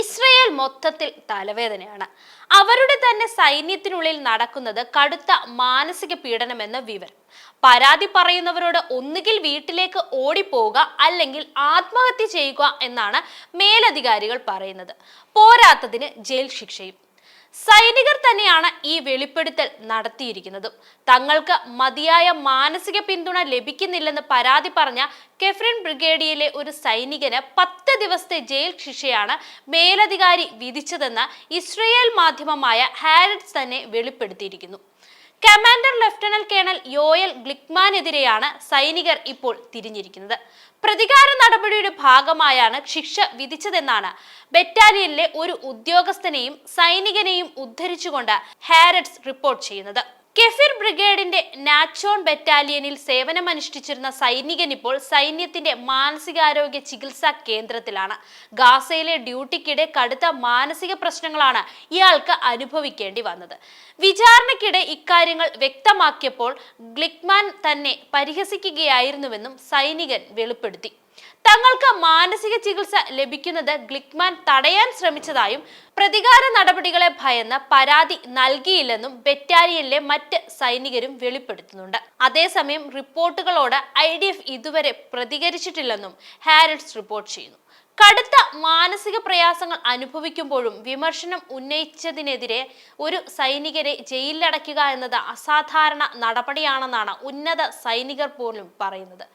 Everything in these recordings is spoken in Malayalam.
ഇസ്രയേൽ മൊത്തത്തിൽ തലവേദനയാണ്. അവരുടെ തന്നെ സൈന്യത്തിനുള്ളിൽ നടക്കുന്നത് കടുത്ത മാനസിക പീഡനമെന്ന വിവരം. പരാതി പറയുന്നവരോട് ഒന്നുകിൽ വീട്ടിലേക്ക് ഓടിപ്പോവുക അല്ലെങ്കിൽ ആത്മഹത്യ ചെയ്യുക എന്നാണ് മേലധികാരികൾ പറയുന്നത്. പോരാത്തതിന് ജയിൽ ശിക്ഷയും. സൈനികർ തന്നെയാണ് ഈ വെളിപ്പെടുത്തൽ നടത്തിയിരിക്കുന്നത്. തങ്ങൾക്ക് മതിയായ മാനസിക പിന്തുണ ലഭിക്കുന്നില്ലെന്ന് പരാതി പറഞ്ഞ കെഫ്രിൻ ബ്രിഗേഡിയിലെ ഒരു സൈനികന് പത്ത് ദിവസത്തെ ജയിൽ ശിക്ഷയാണ് മേലധികാരി വിധിച്ചതെന്ന് ഇസ്രയേൽ മാധ്യമമായ ഹാരിറ്റ്സ് തന്നെ വെളിപ്പെടുത്തിയിരിക്കുന്നു. കമാൻഡർ ലഫ്റ്റനന്റ് കേണൽ യോയൽ ഗ്ലിക്മാനെതിരെയാണ് സൈനികർ ഇപ്പോൾ തിരിഞ്ഞിരിക്കുന്നത്. പ്രതികാര നടപടിയുടെ ഭാഗമായാണ് ശിക്ഷ വിധിച്ചതെന്നാണ് ബറ്റാലിയനിലെ ഒരു ഉദ്യോഗസ്ഥനെയും സൈനികനെയും ഉദ്ധരിച്ചുകൊണ്ട് ഹാരറ്റ്സ് റിപ്പോർട്ട് ചെയ്യുന്നത്. കെഫിർ ബ്രിഗേഡിന്റെ നാച്ചോൺ ബറ്റാലിയനിൽ സേവനമനുഷ്ഠിച്ചിരുന്ന സൈനികൻ ഇപ്പോൾ സൈന്യത്തിന്റെ മാനസികാരോഗ്യ ചികിത്സാ കേന്ദ്രത്തിലാണ്. ഗാസയിലെ ഡ്യൂട്ടിക്കിടെ കടുത്ത മാനസിക പ്രശ്നങ്ങളാണ് ഇയാൾക്ക് അനുഭവിക്കേണ്ടി വന്നത്. വിചാരണയ്ക്കിടെ ഇക്കാര്യങ്ങൾ വ്യക്തമാക്കിയപ്പോൾ ഗ്ലിക്മാൻ തന്നെ പരിഹസിക്കുകയായിരുന്നുവെന്നും സൈനികൻ വെളിപ്പെടുത്തി. തങ്ങൾക്ക് മാനസിക ചികിത്സ ലഭിക്കുന്നത് ഗ്ലിക്മാൻ തടയാൻ ശ്രമിച്ചതായും പ്രതികാര നടപടികളെ ഭയന്ന് പരാതി നൽകിയില്ലെന്നും ബറ്റാലിയനിലെ മറ്റ് സൈനികരും വെളിപ്പെടുത്തുന്നുണ്ട്. അതേസമയം റിപ്പോർട്ടുകളോട് ഐ ഇതുവരെ പ്രതികരിച്ചിട്ടില്ലെന്നും ഹാരിറ്റ്സ് റിപ്പോർട്ട് ചെയ്യുന്നു. കടുത്ത മാനസിക പ്രയാസങ്ങൾ അനുഭവിക്കുമ്പോഴും വിമർശനം ഉന്നയിച്ചതിനെതിരെ ഒരു സൈനികരെ ജയിലിലടയ്ക്കുക എന്നത് അസാധാരണ നടപടിയാണെന്നാണ് ഉന്നത സൈനികർ പോലും പറയുന്നത്.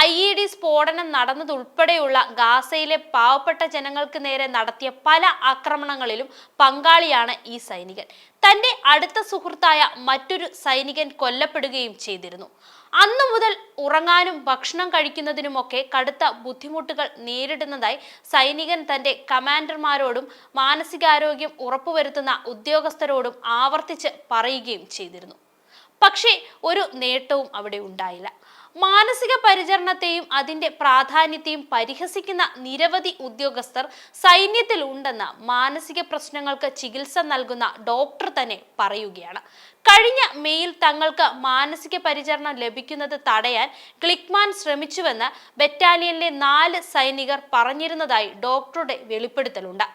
ഐ ഇ ഡി സ്ഫോടനം നടന്നതുൾപ്പെടെയുള്ള ഗാസയിലെ പാവപ്പെട്ട ജനങ്ങൾക്ക് നേരെ നടത്തിയ പല ആക്രമണങ്ങളിലും പങ്കാളിയാണ് ഈ സൈനികൻ. തന്റെ അടുത്ത സുഹൃത്തായ മറ്റൊരു സൈനികൻ കൊല്ലപ്പെടുകയും ചെയ്തിരുന്നു. അന്നു മുതൽ ഉറങ്ങാനും ഭക്ഷണം കഴിക്കുന്നതിനുമൊക്കെ കടുത്ത ബുദ്ധിമുട്ടുകൾ നേരിടുന്നതായി സൈനികൻ തന്റെ കമാൻഡർമാരോടും മാനസികാരോഗ്യം ഉറപ്പുവരുത്തുന്ന ഉദ്യോഗസ്ഥരോടും ആവർത്തിച്ച് പറയുകയും ചെയ്തിരുന്നു. പക്ഷേ ഒരു നേട്ടവും അവിടെ ഉണ്ടായില്ല. മാനസിക പരിചരണത്തെയും അതിന്റെ പ്രാധാന്യത്തെയും പരിഹസിക്കുന്ന നിരവധി ഉദ്യോഗസ്ഥർ സൈന്യത്തിൽ ഉണ്ടെന്ന് മാനസിക പ്രശ്നങ്ങൾക്ക് ചികിത്സ നൽകുന്ന ഡോക്ടർ തന്നെ പറയുകയാണ്. കഴിഞ്ഞ മെയിൽ തങ്ങൾക്ക് മാനസിക പരിചരണം ലഭിക്കുന്നത് തടയാൻ ക്ലിക്മാൻ ശ്രമിച്ചുവെന്ന് ബറ്റാലിയനിലെ നാല് സൈനികർ പറഞ്ഞിരുന്നതായി ഡോക്ടറുടെ വെളിപ്പെടുത്തലുണ്ട്.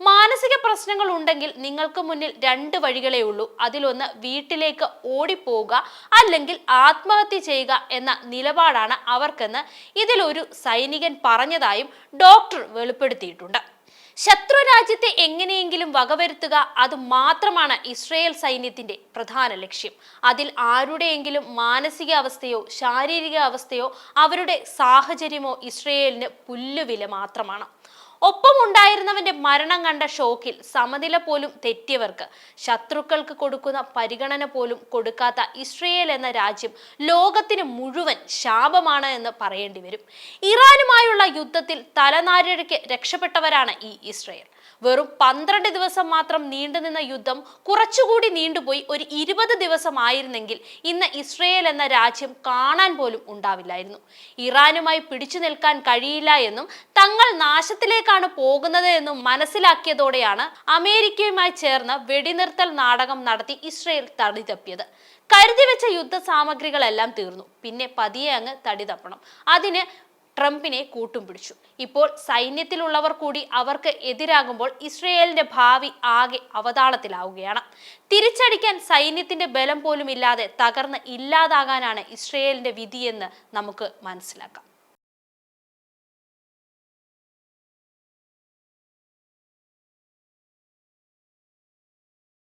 മാനസിക പ്രശ്നങ്ങൾ ഉണ്ടെങ്കിൽ നിങ്ങൾക്ക് മുന്നിൽ രണ്ട് വഴികളേ ഉള്ളൂ. അതിലൊന്ന് വീട്ടിലേക്ക് ഓടിപ്പോവുക അല്ലെങ്കിൽ ആത്മഹത്യ ചെയ്യുക എന്ന നിലപാടാണ് അവർക്കെന്ന് ഇതിലൊരു സൈനികൻ പറഞ്ഞതായും ഡോക്ടർ വെളിപ്പെടുത്തിയിട്ടുണ്ട്. ശത്രു രാജ്യത്തെ എങ്ങനെയെങ്കിലും വകവരുത്തുക അത് മാത്രമാണ് ഇസ്രയേൽ സൈന്യത്തിന്റെ പ്രധാന ലക്ഷ്യം. അതിൽ ആരുടെയെങ്കിലും മാനസിക അവസ്ഥയോ ശാരീരിക അവസ്ഥയോ അവരുടെ സാഹചര്യമോ ഇസ്രയേലിന് പുല്ലുവില മാത്രമാണ്. ഒപ്പമുണ്ടായിരുന്നവന്റെ മരണം കണ്ട ഷോക്കിൽ സമനില പോലും തെറ്റിയവർക്ക്. ശത്രുക്കൾക്ക് കൊടുക്കുന്ന പരിഗണന പോലും കൊടുക്കാത്ത ഇസ്രയേൽ എന്ന രാജ്യം ലോകത്തിന് മുഴുവൻ ശാപമാണ് എന്ന് പറയേണ്ടി വരും. ഇറാനുമായുള്ള യുദ്ധത്തിൽ തലനാരിഴയ്ക്ക് രക്ഷപ്പെട്ടവരാണ് ഈ ഇസ്രയേൽ. വെറും പന്ത്രണ്ട് ദിവസം മാത്രം നീണ്ടുനിന്ന യുദ്ധം കുറച്ചുകൂടി നീണ്ടുപോയി ഒരു ഇരുപത് ദിവസമായിരുന്നെങ്കിൽ ഇന്ന് ഇസ്രയേൽ എന്ന രാജ്യം കാണാൻ പോലും ഉണ്ടാവില്ലായിരുന്നു. ഇറാനുമായി പിടിച്ചു നിൽക്കാൻ കഴിയില്ല എന്നും തങ്ങൾ നാശത്തിലേക്കാണ് പോകുന്നത് എന്നും മനസ്സിലാക്കിയതോടെയാണ് അമേരിക്കയുമായി ചേർന്ന് വെടിനിർത്തൽ നാടകം നടത്തി ഇസ്രയേൽ തടി തപ്പിയത്. കരുതി വെച്ച യുദ്ധ സാമഗ്രികളെല്ലാം തീർന്നു. പിന്നെ പതിയെ അങ്ങ് തടി തപ്പണം. അതിന് ട്രംപിനെ കൂട്ടും പിടിച്ചു. ഇപ്പോൾ സൈന്യത്തിലുള്ളവർ കൂടി അവർക്ക് എതിരാകുമ്പോൾ ഇസ്രയേലിന്റെ ഭാവി ആകെ അവതാളത്തിലാവുകയാണ്. തിരിച്ചടിക്കാൻ സൈന്യത്തിന്റെ ബലം പോലും ഇല്ലാതെ തകർന്ന് ഇല്ലാതാകാനാണ് ഇസ്രയേലിന്റെ വിധിയെന്ന് നമുക്ക് മനസ്സിലാക്കാം.